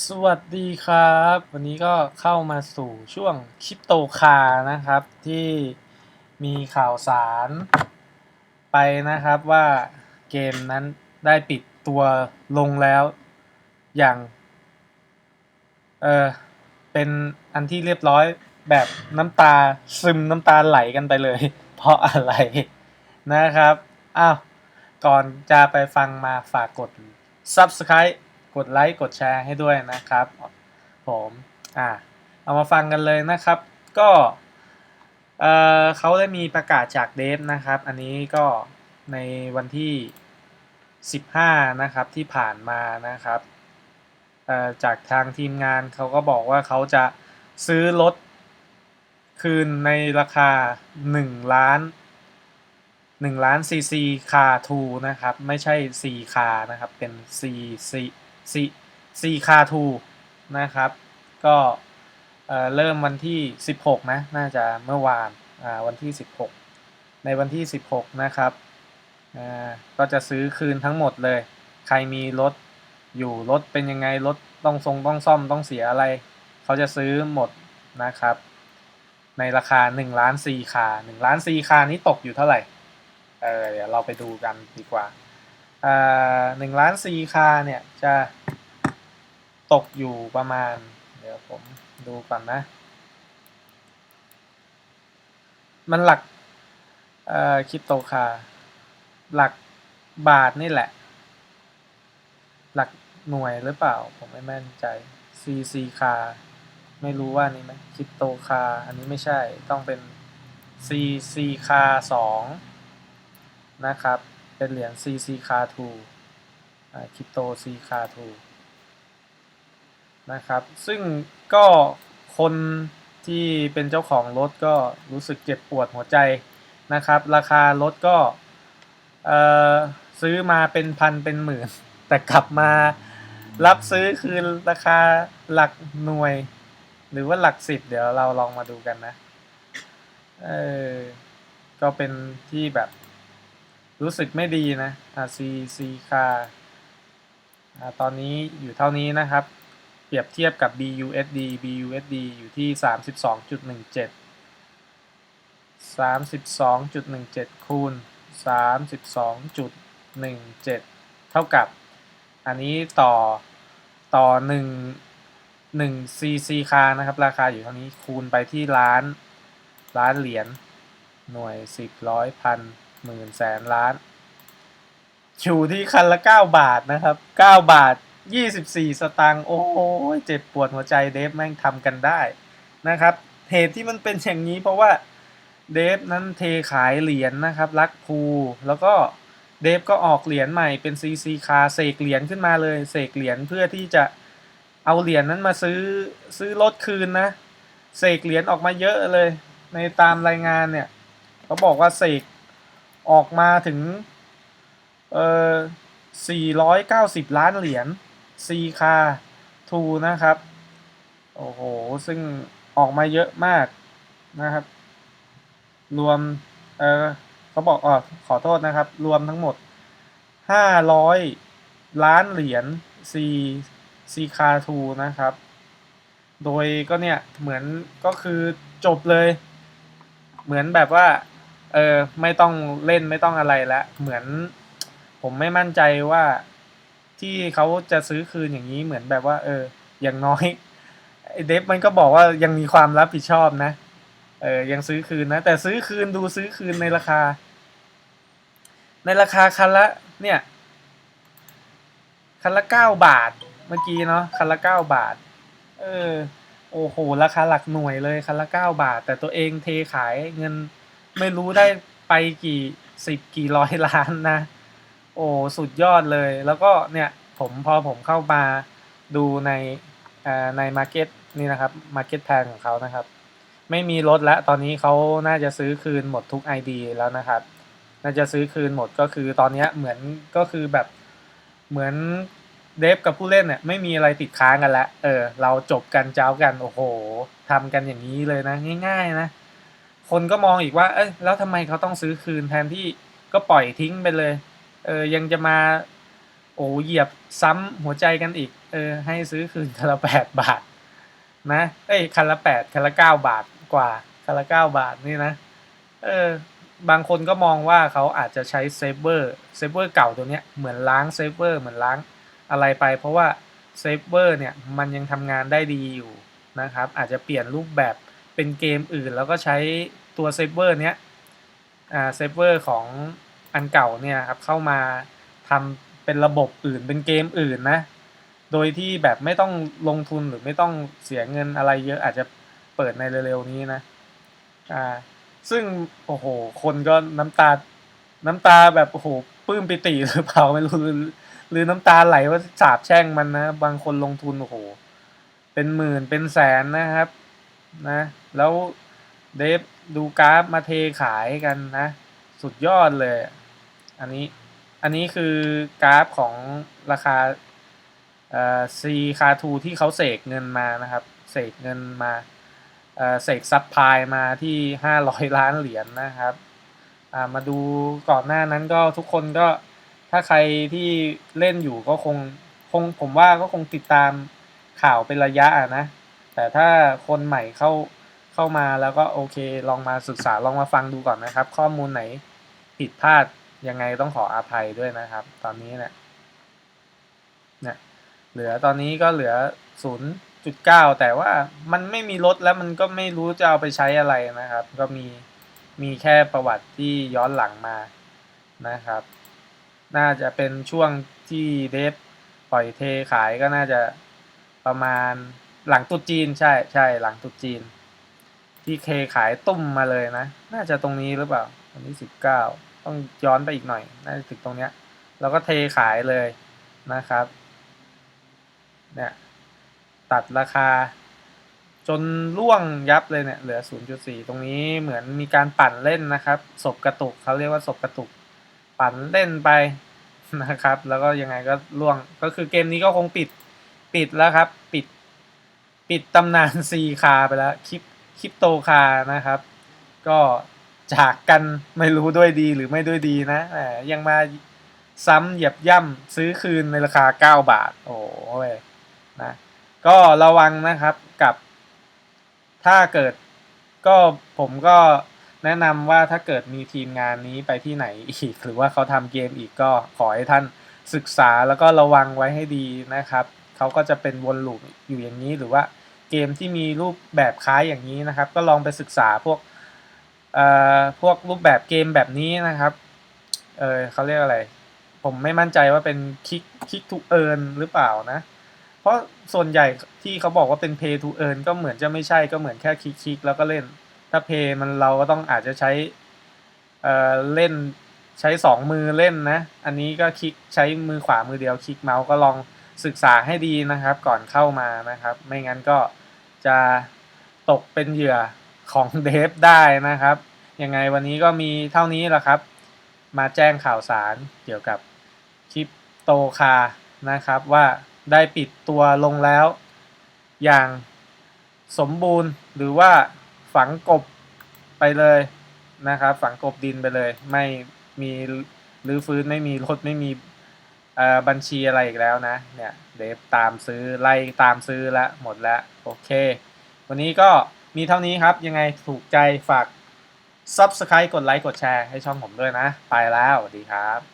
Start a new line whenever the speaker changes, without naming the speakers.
สวัสดีครับ วันนี้ก็เข้ามาสู่ช่วงคริปโตคานะครับ ที่มีข่าวสารไปนะครับว่าเกมนั้นได้ปิดตัวลงแล้วอย่าง เออเป็นอันที่เรียบร้อยแบบน้ำตาซึมน้ำตาไหลกันไปเลย เพราะอะไรนะครับ อ้าว ก่อนจะไปฟังมาฝากกด Subscribe กดไลค์กดแชร์ให้ด้วยนะครับ ผมอ่าเอามาฟังกันเลยนะครับ ก็เออเขาได้มีประกาศจากเดฟนะครับ อันนี้ก็ในวันที่ 15 นะครับที่ผ่านมานะครับเอ่จากทางทีมงานเขาก็บอกว่าเขาจะซื้อรถคืนในราคา 1 ล้าน 1 ล้านซีซีคาทูนะครับ ไม่ใช่ซีคานะครับ เป็นซีซี ซีซีคาทูนะครับ ก็เอ่อเริ่มวันที่ 16 นะ น่าจะเมื่อวานาวันที่ 16 ในวันที่ 16 นะครับก็จะซื้อคืนทั้งหมดเลย ใครมีรถอยู่รถเป็นยังไงรถต้องทรงต้องซ่อมต้องเสียอะไร เขาจะซื้อหมดนะครับ ในราคา1ล้าน4คา1ล้าน4คานี้ตกอยู่เท่าไหร่เออเดี๋ยวเราไปดูกันดีกว่า หนึ่งล้านสี่คาเนี่ย จะตกอยู่ประมาณ เดี๋ยวผมดูก่อนนะ มันหลักอ่อคริปโตคาหลักบาทนี่แหละ หลักหน่วยหรือเปล่า ผมไม่แม่นใจ CC คาไม่รู้ว่านี่ไหมคริปโตคาอันนี้ไม่ใช่ต้องเป็น CC คาสองนะครับ เป็นเหรียญ CC คาทูคริปโต C คาทูนะครับ ซึ่งก็คนที่เป็นเจ้าของรถก็รู้สึกเจ็บปวดหัวใจนะครับ ราคารถก็ซื้อมาเป็นพันเป็นหมื่น แต่กลับมารับซื้อคืนราคาหลักหน่วย หรือว่าหลักสิบเดี๋ยวเราลองมาดูกันนะ เออ ก็เป็นที่แบบ รู้สึกไม่ดีนะอา C C คาอ่าตอนนี้อยู่เท่านี้นะครับ เปรียบเทียบกับ BUSD BUSD อยู่ที่ 32.17 32.17 คูณ 32.17 เท่ากับ อันนี้ต่อต่อ 1 1 CC คานะครับ ราคาอยู่เท่านี้คูณไปที่ล้าน ล้านเหรียญหน่วยสิบร้อยพัน หมื่นแสนล้าน อยู่ที่คันละเก้าบาทนะครับเก้าบาทยี่สิบสี่สตางค์โอ้ยเจ็บปวดหัวใจเดฟแม่งทำกันได้นะครับเหตุที่มันเป็นอย่างนี้เพราะว่าเดฟนั้นเทขายเหรียญนนะครับรักภูแล้วก็เดฟก็ออกเหรียญใหม่เป็นซีซีคาเสกเหรียญขึ้นมาเลยเสกเหรียญเพื่อที่จะเอาเหรียญนั้นมาซื้อซื้อรถคืนนะเสกเหรียญออกมาเยอะเลย ในตามรายงานเนี่ยเขาบอกว่าเสก ออกมาถึงเอ่อ490 ล้านเหรียญซีคาทูนะครับ โอ้โห ซึ่งออกมาเยอะมากนะครับ รวม เออเขาบอกอ๋อขอโทษนะครับ รวมทั้งหมด 500 ล้านเหรียญซีซีคาทูนะครับ โดยก็เนี่ย เหมือนก็คือจบเลย เหมือนแบบว่า เออไม่ต้องเล่นไม่ต้องอะไรแล้วเหมือน ผมไม่มั่นใจว่าที่เขาจะซื้อคืนอย่างนี้เหมือนแบบว่า เออ อย่างน้อยเดฟมันก็บอกว่ายังมีความรับผิดชอบนะ เออยังซื้อคืนนะ แต่ซื้อคืนดูซื้อคืนในราคา ในราคาคันละ เนี่ย คันละเก้าบาทเมื่อกี้เนาะคันละเก้าบาท เออ โอ้โหราคาหลักหน่วยเลยคันละเก้าบาท แต่ตัวเองเทขายเงิน ไม่รู้ได้ไปกี่สิบกี่ร้อยล้านนะ โอ้สุดยอดเลย แล้วก็เนี่ยผมพอผมเข้ามาดูในในมาร์เก็ตนี่นะครับมาร์เก็ตแพงของเขานะครับ ไม่มีลดแล้วตอนนี้เขาน่าจะซื้อคืนหมดทุก ID แล้วนะครับ น่าจะซื้อคืนหมดก็คือตอนนี้เหมือนก็คือแบบเหมือนเดฟกับผู้เล่นเนี่ยไม่มีอะไรติดค้างกันแล้ว เออ เราจบกันเจ้ากัน โอ้โหทำกันอย่างนี้เลยนะ ง่าย ๆ นะ คนก็มองอีกว่า เอ้ยแล้วทำไมเขาต้องซื้อคืนแทนที่ก็ปล่อยทิ้งไปเลย เออยังจะมาโอ้เหยียบซ้ำหัวใจกันอีก เออ ให้ซื้อคืนคันละแปดบาท นะ เอ้ยคันละแปดคันละเก้าบาทกว่าคันละเก้าบาทนี่นะ เออ บางคนก็มองว่าเขาอาจจะใช้เซฟเวอร์เซฟเวอร์เก่าตัวเนี้ยเหมือนล้างเซฟเวอร์เหมือนล้างอะไรไป เพราะว่าเซฟเวอร์เนี่ยมันยังทำงานได้ดีอยู่นะครับ อาจจะเปลี่ยนรูปแบบเป็นเกมอื่นแล้วก็ใช้ ตัวเซฟเวอร์เนี้ยอ่าเซฟเวอร์ของอันเก่าเนี่ยครับเข้ามาทำเป็นระบบอื่นเป็นเกมอื่นนะ โดยที่แบบไม่ต้องลงทุนหรือไม่ต้องเสียเงินอะไรเยอะอาจจะเปิดในเร็วๆนี้นะอ่าซึ่งโอ้โหคนก็น้ำตา น้ำตาแบบโอ้โหปลื้มปิติหรือเปล่าไม่รู้หรือหรือน้ำตาไหลว่าสาบแช่งมันนะ บางคนลงทุนโอ้โหเป็นหมื่นเป็นแสนนะครับนะ แล้วเดฟ ดูกราฟมาเทขายกันนะ สุดยอดเลย อันนี้อันนี้คือกราฟของราคาเอ่อซีคาทูที่เขาเสกเงินมานะครับเสกเงินมาเอ่อเสกซับพลายมาที่ห้าร้อยล้านเหรียญนนะครับอ่ามาดูก่อนหน้านั้นก็ทุกคนก็ถ้าใครที่เล่นอยู่ก็คงคงผมว่าก็คงติดตามข่าวเป็นระยะนะ แต่ถ้าคนใหม่เข้า เข้ามาแล้วก็โอเค ลองมาศึกษาลองมาฟังดูก่อนนะครับ ข้อมูลไหนผิดพลาดยังไงต้องขออภัยด้วยนะครับ ตอนนี้เนี่ยเนี่ยเหลือตอนนี้ก็เหลือ 0.9 แต่ว่ามันไม่มีลดแล้วมันก็ไม่รู้จะเอาไปใช้อะไรนะครับ ก็มีมีแค่ประวัติที่ย้อนหลังมานะครับ น่าจะเป็นช่วงที่เดฟปล่อยเทขายก็น่าจะประมาณหลังตรุษจีนใช่ใช่หลังตรุษจีน ที่เคขายตุ้มมาเลยนะ น่าจะตรงนี้หรือเปล่าวันที่สิบเก้าต้องย้อนไปอีกหน่อย น่าจะถึงตรงเนี้ย แล้วก็เทขายเลยนะครับ เนี่ย ตัดราคา จนล่วงยับเลยเนี่ย เหลือ 0.4 ตรงนี้เหมือนมีการปั่นเล่นนะครับ ศพกระตุกเขาเรียกว่าศพกระตุก ปั่นเล่นไปนะครับ แล้วก็ยังไงก็ล่วง ก็คือเกมนี้ก็คงปิด ปิดแล้วครับ ปิด ปิดตำนานซีคาไปแล้ว คลิป คริปโตคานะครับ ก็จากกันไม่รู้ด้วยดีหรือไม่ด้วยดีนะแหมยังมาซ้ำเหยียบย่ำซื้อคืนในราคา 9 บาท โอ้ยนะก็ระวังนะครับกับถ้าเกิดก็ผมก็แนะนำว่าถ้าเกิดมีทีมงานนี้ไปที่ไหนอีก หรือว่าเขาทำเกมอีกก็ขอให้ท่านศึกษาแล้วก็ระวังไว้ให้ดีนะครับ เขาก็จะเป็นวนลูปอยู่อย่างนี้หรือว่า เกมที่มีรูปแบบคล้ายอย่างนี้นะครับ ก็ลองไปศึกษาพวกเอ่อพวกรูปแบบเกมแบบนี้นะครับเออเขาเรียกอะไร ผมไม่มั่นใจว่าเป็นคลิกคลิกทูเอิร์นหรือเปล่านะ เพราะส่วนใหญ่ที่เขาบอกว่าเป็น pay to earn ก็เหมือนจะไม่ใช่ก็เหมือนแค่คลิกคลิกแล้วก็เล่น ถ้า pay มันเราก็ต้องอาจจะใช้เอ่อเล่นใช้สองมือเล่นนะ อันนี้ก็คลิกใช้มือขวามือเดียวคลิกเมาส์ก็ลองศึกษาให้ดีนะครับ ก่อนเข้ามานะครับ ไม่งั้นก็ จะตกเป็นเหยื่อของเดฟได้นะครับ ยังไงวันนี้ก็มีเท่านี้แหละครับ มาแจ้งข่าวสารเกี่ยวกับคริปโตคานะครับว่าได้ปิดตัวลงแล้ว อย่างสมบูรณ์หรือว่าฝังกบไปเลยนะครับ ฝังกบดินไปเลย ไม่มีรื้อฟื้นไม่มีรถไม่มี บัญชีอะไรอีกแล้วนะ เนี่ยเดฟตามซื้อไล่ตามซื้อละหมดละโอเค วันนี้ก็มีเท่านี้ครับ ยังไงถูกใจฝาก Subscribe กดไลค์กดแชร์ให้ช่องผมด้วยนะ ไปแล้วดีครับ